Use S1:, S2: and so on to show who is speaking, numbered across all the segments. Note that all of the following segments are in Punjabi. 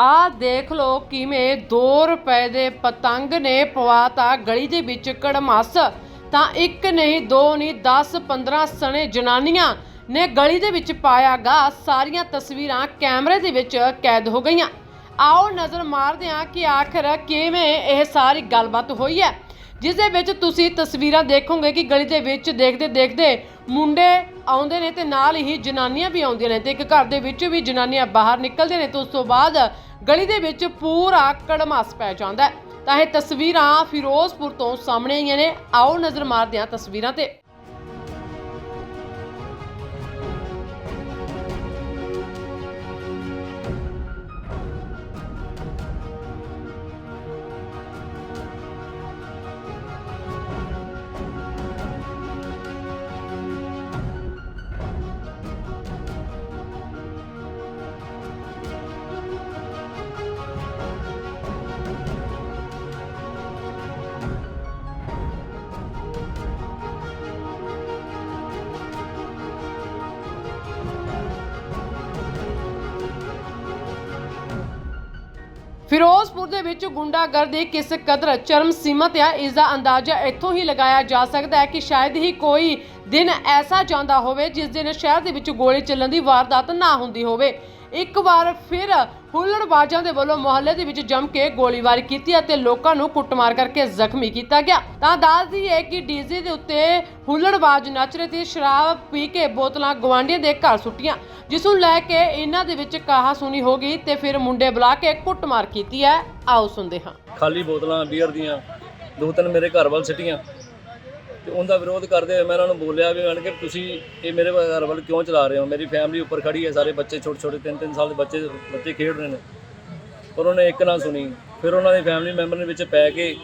S1: ਆਹ ਦੇਖ ਲਓ ਕਿਵੇਂ 2 ਰੁਪਏ ਦੇ ਪਤੰਗ ਨੇ ਪਵਾਤਾ ਗਲੀ ਦੇ ਵਿੱਚ ਕੜਮਸ। ਤਾਂ ਇੱਕ ਨਹੀਂ, ਦੋ ਨਹੀਂ 10 15 ਸਣੇ ਜਨਾਨੀਆਂ ਨੇ ਗਲੀ ਦੇ ਵਿੱਚ ਪਾਇਆਗਾ। ਸਾਰੀਆਂ ਤਸਵੀਰਾਂ ਕੈਮਰੇ ਦੇ ਵਿੱਚ ਕੈਦ ਹੋ ਗਈਆਂ। ਆਓ ਨਜ਼ਰ ਮਾਰਦੇ ਹਾਂ ਕਿ ਆਖਰ ਕਿਵੇਂ ਇਹ ਸਾਰੀ ਗੱਲਬਾਤ ਹੋਈ ਹੈ। ਜਿਸ ਦੇ ਵਿੱਚ ਤੁਸੀਂ ਤਸਵੀਰਾਂ ਦੇਖੋਗੇ ਕਿ ਗਲੀ ਦੇ ਵਿੱਚ ਦੇਖਦੇ ਦੇਖਦੇ ਮੁੰਡੇ ਆਉਂਦੇ ਨੇ ਤੇ ਨਾਲ ਹੀ ਜਨਾਨੀਆਂ ਵੀ ਆਉਂਦੀਆਂ ਨੇ ਤੇ ਇੱਕ ਘਰ ਦੇ ਵਿੱਚ ਵੀ ਜਨਾਨੀਆਂ ਬਾਹਰ ਨਿਕਲਦੇ ਨੇ ਤੇ ਉਸ ਤੋਂ ਬਾਅਦ ਗਲੀ ਦੇ ਵਿੱਚ ਪੂਰਾ ਕੜਮਾਸ ਪੈ ਜਾਂਦਾ ਹੈ। ਤਾਂ ਇਹ ਤਸਵੀਰਾਂ ਫਿਰੋਜ਼ਪੁਰ ਤੋਂ ਸਾਹਮਣੇ ਆਈਆਂ ਨੇ। ਆਓ ਨਜ਼ਰ ਮਾਰਦੇ ਹਾਂ ਤਸਵੀਰਾਂ ਤੇ। ਫਿਰੋਜ਼ਪੁਰ ਦੇ ਵਿੱਚ ਗੁੰਡਾਗਰਦੀ ਕਿਸ ਕਦਰ ਚਰਮ ਸੀਮਾ ਤੇ ਹੈ ਇਸ ਦਾ ਅੰਦਾਜ਼ਾ ਇੱਥੋਂ ਹੀ ਲਗਾਇਆ ਜਾ ਸਕਦਾ ਹੈ ਕਿ ਸ਼ਾਇਦ ਹੀ ਕੋਈ ਦਿਨ ਐਸਾ ਜਾਂਦਾ ਹੋਵੇ ਜਿਸ ਦਿਨ ਸ਼ਹਿਰ ਦੇ ਵਿੱਚ ਗੋਲੀ ਚੱਲਣ ਦੀ ਵਾਰਦਾਤ ਨਾ ਹੁੰਦੀ ਹੋਵੇ। ਇੱਕ ਵਾਰ ਫਿਰ ਹੁੱਲੜਬਾਜ਼ਾਂ ਦੇ ਵੱਲੋਂ ਮੁਹੱਲੇ ਦੇ ਵਿੱਚ ਜੰਮ ਕੇ ਗੋਲੀਬਾਰੀ ਕੀਤੀ ਅਤੇ ਲੋਕਾਂ ਨੂੰ ਕੁੱਟਮਾਰ ਕਰਕੇ ਜ਼ਖਮੀ ਕੀਤਾ ਗਿਆ। ਤਾਂ ਦੱਸਦੀ ਹੈ ਕਿ ਡੀਜ਼ੇ ਦੇ ਉੱਤੇ ਹੁੱਲੜਬਾਜ਼ ਨੱਚ ਰਹੇ ਸੀ ਸ਼ਰਾਬ ਪੀ ਕੇ ਬੋਤਲਾਂ ਗਵਾਂਢੀਆਂ ਦੇ ਘਰ ਸੁੱਟੀਆਂ, ਜਿਸ ਨੂੰ ਲੈ ਕੇ ਇਹਨਾਂ ਦੇ ਵਿੱਚ ਕਾਹਾ ਸੁਣੀ ਹੋ ਗਈ ਤੇ ਫਿਰ ਮੁੰਡੇ ਬੁਲਾ ਕੇ ਕੁੱਟਮਾਰ ਕੀਤੀ ਹੈ। ਆਓ ਸੁਣਦੇ ਹਾਂ।
S2: ਖਾਲੀ ਬੋਤਲਾਂ, ਬੀਅਰ ਦੀਆਂ, ਦੋ ਤਿੰਨ ਮੇਰੇ ਘਰ ਵੱਲ ਸਿੱਟੀਆਂ। ਤੇ ਉਹਦਾ ਵਿਰੋਧ ਕਰਦੇ ਹੋਏ ਮੈਂ ਉਹਨਾਂ ਨੂੰ ਬੋਲਿਆ ਵੀ ਮੈਂ ਕਿ ਤੁਸੀਂ ਇਹ ਮੇਰੇ ਘਰ ਵੱਲ ਕਿਉਂ ਚਲਾ ਰਹੇ ਹੋ? ਮੇਰੀ ਫੈਮਿਲੀ ਉੱਪਰ ਖੜੀ ਹੈ, ਸਾਰੇ ਬੱਚੇ ਛੋਟੇ ਛੋਟੇ, ਤਿੰਨ ਤਿੰਨ ਸਾਲ ਦੇ ਬੱਚੇ ਬੱਚੇ ਖੇਡ ਰਹੇ ਨੇ। ਪਰ ਉਹਨੇ ਇੱਕ ਨਾ ਸੁਣੀ। ਫਿਰ ਉਹਨਾਂ ਦੇ ਫੈਮਿਲੀ ਮੈਂਬਰ ਦੇ ਵਿੱਚ ਪੈ ਕੇ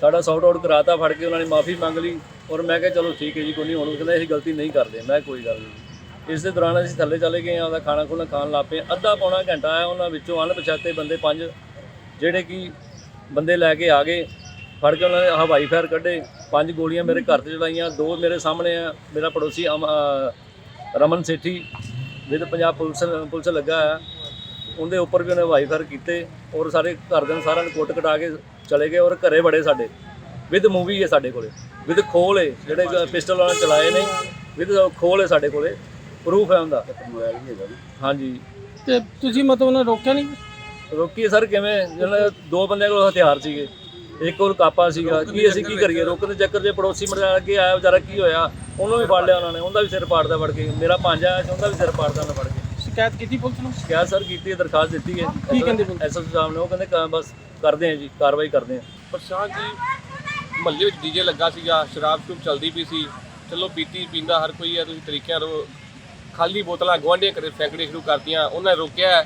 S2: ਸਾਡਾ ਸੌਟ ਆਊਟ ਕਰਾਤਾ, ਫੜ ਕੇ ਉਹਨਾਂ ਨੇ ਮਾਫੀ ਮੰਗ ਲਈ ਔਰ ਮੈਂ ਕਿਹਾ, ਚਲੋ ਠੀਕ ਹੈ ਜੀ, ਕੋਈ ਨਹੀਂ ਹੁਣ ਕਹਿੰਦਾ ਅਸੀਂ ਗਲਤੀ ਨਹੀਂ ਕਰਦੇ। ਮੈਂ ਕੋਈ ਗੱਲ ਨਹੀਂ ਇਸ ਦੇ ਦੌਰਾਨ ਅਸੀਂ ਥੱਲੇ ਚਲੇ ਗਏ ਆ ਉਹਦਾ ਖਾਣਾ ਖੁਣਾ ਖਾਣ ਲੱਗ ਪਏ। ਅੱਧਾ ਪੌਣਾ ਘੰਟਾ ਆਇਆ, ਉਹਨਾਂ ਵਿੱਚੋਂ ਅਣਪਛਾਤੇ ਬੰਦੇ ਪੰਜ, ਜਿਹੜੇ ਕਿ ਬੰਦੇ ਲੈ ਕੇ ਆ ਗਏ। ਫੜ ਕੇ ਉਹਨਾਂ ਨੇ ਹਵਾਈ ਫਾਇਰ ਕੱਢੇ। ਪੰਜ ਗੋਲੀਆਂ ਮੇਰੇ ਘਰ ਤੇ ਚਲਾਈਆਂ ਦੋ ਮੇਰੇ ਸਾਹਮਣੇ ਆ ਮੇਰਾ ਪੜੋਸੀ Raman Sethi with Punjab police police ਲੱਗਾ ਆ। ਉਹਦੇ ਉੱਪਰ ਵੀ ਉਹਨੇ ਹਵਾਈ ਫਾਇਰ ਕੀਤੇ ਔਰ ਸਾਰੇ ਘਰ ਦੇ ਸਾਰਿਆਂ ਨੂੰ ਕੁੱਟ ਕਟਾ ਕੇ ਚਲੇ ਗਏ ਔਰ ਘਰੇ ਬੜੇ ਸਾਡੇ। ਵਿਦ ਮੂਵੀ ਹੈ ਸਾਡੇ ਕੋਲੇ ਵਿਦ ਖੋਲ ਹੈ ਜਿਹੜੇ ਪਿਸਟਲ ਵਾਲਾ ਚਲਾਏ ਨੇ ਵਿਦ ਖੋਲ ਹੈ ਸਾਡੇ ਕੋਲੇ ਪ੍ਰੂਫ ਹੈ ਉਹਦਾ। ਹਾਂਜੀ।
S3: ਤੇ ਤੁਸੀਂ ਮਤਲਬ ਉਹਨੇ ਰੋਕਿਆ ਨਹੀਂ
S2: ਰੋਕੀ ਸਰ ਕਿਵੇਂ? ਜਿਹਨਾਂ ਦੋ ਬੰਦਿਆਂ ਕੋਲ ਹਥਿਆਰ ਸੀਗੇ। ਇੱਕ ਕੋਲ ਕਾਪਾ ਸੀਗਾ ਕੀ ਅਸੀਂ ਕੀ ਕਰੀਏ? ਰੋਕਣ ਦੇ ਚੱਕਰ 'ਚ ਪੜੋਸੀ ਮਰਜਾ ਕੇ ਆਇਆ ਵਿਚਾਰਾ ਕੀ ਹੋਇਆ? ਉਹਨੂੰ ਵੀ ਫੜ ਲਿਆ ਉਹਨਾਂ ਨੇ ਉਹਦਾ ਵੀ ਸਿਰ ਪਾੜਦਾ ਫੜ ਕੇ। ਮੇਰਾ ਪੰਜਾ ਆਇਆ ਸੀ ਉਹਦਾ ਵੀ ਸਿਰ ਪਾੜਦਾ ਉਹਨੇ ਫੜ ਕੇ।
S3: ਸ਼ਿਕਾਇਤ ਕੀਤੀ ਪੁਲਿਸ ਨੂੰ?
S2: ਸ਼ਿਕਾਇਤ ਸਰ ਕੀਤੀ ਹੈ ਦਰਖਾਸਤ ਦਿੱਤੀ ਹੈ।
S3: ਕੀ ਕਹਿੰਦੇ ਪੁਲਿਸ?
S2: ਐਸਐਸ ਸਾਹਿਬ ਨੇ ਉਹ ਕਹਿੰਦੇ ਕ- ਬਸ ਕਰਦੇ ਹਾਂ ਜੀ ਕਾਰਵਾਈ ਕਰਦੇ ਹਾਂ
S4: ਪ੍ਰਸ਼ਾਂਤ ਜੀ ਮਹੱਲੇ ਵਿੱਚ ਡੀਜੇ ਲੱਗਾ ਸੀਗਾ ਸ਼ਰਾਬ ਸ਼ੂਬ ਚਲਦੀ ਪਈ ਸੀ। ਚਲੋ ਪੀਤੀ ਪੀਂਦਾ ਹਰ ਕੋਈ ਹੈ ਤੁਸੀਂ ਤਰੀਕਿਆਂ ਰੋ ਖਾਲੀ ਬੋਤਲਾਂ ਗੁਆਂਢੀਆਂ ਘਰੇ ਫੈਂਕਣੇ ਸ਼ੁਰੂ ਕਰਤੀਆਂ ਉਹਨਾਂ ਨੇ ਰੋਕਿਆ।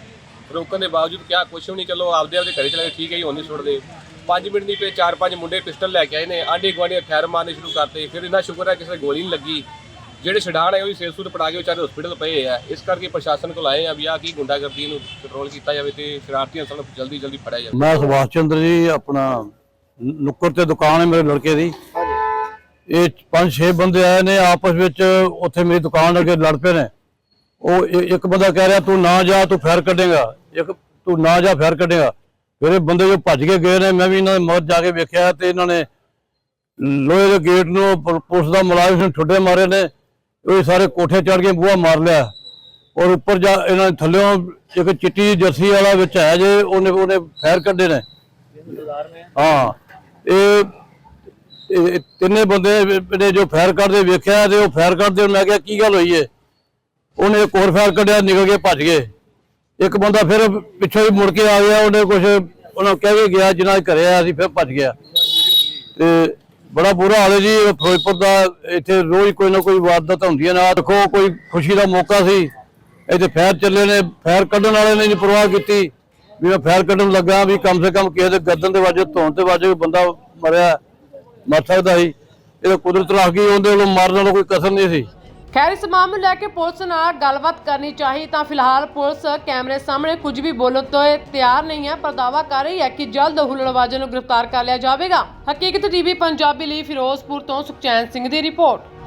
S4: ਰੋਕਣ ਦੇ ਬਾਵਜੂਦ ਕਿਹਾ ਕੁਛ ਵੀ ਨਹੀਂ ਚਲੋ ਆਪਦੇ ਆਪਦੇ ਘਰੇ ਚਲੇ ਗਏ ਠੀਕ ਹੈ ਜੀ ਹੁਣ ਨਹੀਂ ਸੁੱਟਦੇ। 5 ਮਿੰਟ ਦੀ ਪਏ ਚਾਰ ਪੰਜ ਮੁੰਡੇ ਪਿਸਟਲ ਲੈ ਕੇ ਆਏ ਨੇ ਆਂਢੀ ਗੁਆਂਢੀ ਹਥਿਆਰ ਮਾਰਨੇ ਸ਼ੁਰੂ ਕਰਤੇ। ਫਿਰ ਇੰਨਾ ਸ਼ੁਕਰ ਹੈ ਕਿਸੇ ਗੋਲੀ ਨਹੀਂ ਲੱਗੀ। ਜਿਹੜੇ ਛਡਾਣ ਹੈ ਉਹ ਵੀ ਸਿਰ ਸੂਰ ਪੜਾ ਕੇ ਵਿਚਾਰੇ ਹਸਪੀਟਲ ਪਏ ਆ। ਇਸ ਕਰਕੇ ਪ੍ਰਸ਼ਾਸਨ ਕੋਲ ਆਏ ਆ ਵੀ ਆ ਕੀ ਗੁੰਡਾਗਰਦੀ ਨੂੰ ਕੰਟਰੋਲ ਕੀਤਾ ਜਾਵੇ ਤੇ ਸ਼ਰਾਰਤੀ ਨੂੰ ਜਲਦੀ ਜਲਦੀ ਫੜਿਆ ਜਾਵੇ।
S5: ਮੈਂ ਸੁਭਾਸ਼ ਚੰਦਰ ਜੀ ਆਪਣਾ ਨੁੱਕਰ ਤੇ ਦੁਕਾਨ ਹੈ ਮੇਰੇ ਲੜਕੇ ਦੀ। ਇਹ ਪੰਜ ਛੇ ਬੰਦੇ ਆਏ ਨੇ ਆਪਸ ਵਿੱਚ ਉੱਥੇ ਮੇਰੀ ਦੁਕਾਨ ਅੱਗੇ ਲੜ ਪਏ ਨੇ। ਉਹ ਇੱਕ ਬੰਦਾ ਕਹਿ ਰਿਹਾ ਤੂੰ ਨਾ ਜਾ ਤੂੰ ਫੈਰ ਕੱਢੇਗਾ। ਇੱਕ ਤੂੰ ਨਾ ਜਾ ਫੈਰ ਕੱਢੇਗਾ। ਫਿਰ ਇਹ ਬੰਦੇ ਜੋ ਭੱਜ ਕੇ ਗਏ ਨੇ, ਮੈਂ ਵੀ ਇਹਨਾਂ ਦੇ ਮੌਤ ਜਾ ਕੇ ਵੇਖਿਆ ਤੇ ਇਹਨਾਂ ਨੇ ਲੋਹੇ ਦੇ ਗੇਟ ਨੂੰ ਪੁਲਿਸ ਦਾ ਮੁਲਾਜ਼ਮ ਨੂੰ ਠੁੱਡੇ ਮਾਰੇ ਨੇ, ਉਹ ਸਾਰੇ ਕੋਠੇ ਚੜ ਕੇ ਬੂਹਾ ਮਾਰ ਲਿਆ। ਔਰ ਉੱਪਰ ਜਾ ਇਹਨਾਂ ਨੇ ਥੱਲਿਓਂ ਇੱਕ ਚਿੱਟੀ ਜਰਸੀ ਵਾਲਾ ਵਿੱਚ ਹੈ ਜੇ, ਉਹਨੇ ਉਹਨੇ ਫੈਰ ਕੱਢੇ ਨੇ। ਹਾਂ, ਇਹ ਤਿੰਨੇ ਬੰਦੇ ਨੇ ਜੋ ਫੈਰ ਕੱਢਦੇ ਵੇਖਿਆ ਤੇ ਉਹ ਫੈਰ ਕੱਢਦੇ ਮੈਂ ਕਿਹਾ ਕੀ ਗੱਲ ਹੋਈ ਏ? ਉਹਨੇ ਇੱਕ ਹੋਰ ਫਾਇਰ ਕੱਢਿਆ, ਨਿਕਲ ਕੇ ਭੱਜ ਗਏ। ਇੱਕ ਬੰਦਾ ਫਿਰ ਪਿੱਛੋਂ ਹੀ ਮੁੜ ਕੇ ਆ ਗਿਆ, ਉਹਨੇ ਕੁਝ ਉਹਨਾਂ ਕਹਿ ਕੇ ਗਿਆ ਜਿਨ੍ਹਾਂ ਦੇ ਘਰੇ ਆਇਆ ਸੀ ਫਿਰ ਭੱਜ ਗਿਆ। ਤੇ ਬੜਾ ਬੁਰਾ ਹਾਲ ਹੈ ਜੀ ਇਹ ਫਿਰੋਜ਼ਪੁਰ ਦਾ ਇੱਥੇ ਰੋਜ਼ ਕੋਈ ਨਾ ਕੋਈ ਵਾਰਦਾਤ ਹੁੰਦੀਆਂ ਨੇ। ਆਹ ਦੇਖੋ, ਕੋਈ ਖੁਸ਼ੀ ਦਾ ਮੌਕਾ ਸੀ। ਇੱਥੇ ਫੈਰ ਚੱਲੇ ਨੇ, ਫੈਰ ਕੱਢਣ ਵਾਲੇ ਨੇ ਨਹੀਂ ਪਰਵਾਹ ਕੀਤੀ। ਵੀ ਮੈਂ ਫੈਰ ਕੱਢਣ ਲੱਗਾ, ਵੀ ਕਮ ਸੇ ਕਮ ਕਿਸੇ ਦੇ ਗਰਦਨ ਦੇ ਵਾਜੇ, ਧੌਣ ਤੇ ਵਾਜੇ, ਬੰਦਾ ਮਰਿਆ, ਮਰ ਸਕਦਾ ਸੀ। ਇਹ ਕੁਦਰਤ ਰੱਖ ਗਈ ਉਹਦੇ ਵੱਲੋਂ ਮਾਰਨ ਵਾਲਾ ਕੋਈ ਕਸਰ ਨਹੀਂ ਸੀ।
S1: ਖੈਰ, ਇਸ ਮਾਮਲੇ ਨੂੰ ਲੈ ਕੇ ਪੁਲਿਸ ਨਾਲ ਗੱਲਬਾਤ ਕਰਨੀ ਚਾਹੀ ਤਾਂ ਫਿਲਹਾਲ ਪੁਲਿਸ ਕੈਮਰੇ ਸਾਹਮਣੇ ਕੁਝ ਵੀ ਬੋਲਣ ਤੋਂ ਤਿਆਰ ਨਹੀਂ ਹੈ, ਪਰ ਦਾਅਵਾ ਕਰ ਰਹੀ ਹੈ ਕਿ ਜਲਦ ਹੁੱਲੜਬਾਜ਼ਾਂ ਨੂੰ ਗ੍ਰਿਫਤਾਰ ਕਰ ਲਿਆ ਜਾਵੇਗਾ। ਹਕੀਕਤ ਟੀਵੀ, ਪੰਜਾਬੀ ਲਈ ਫਿਰੋਜ਼ਪੁਰ ਤੋਂ ਸੁਖਚੈਨ ਸਿੰਘ ਦੀ ਰਿਪੋਰਟ।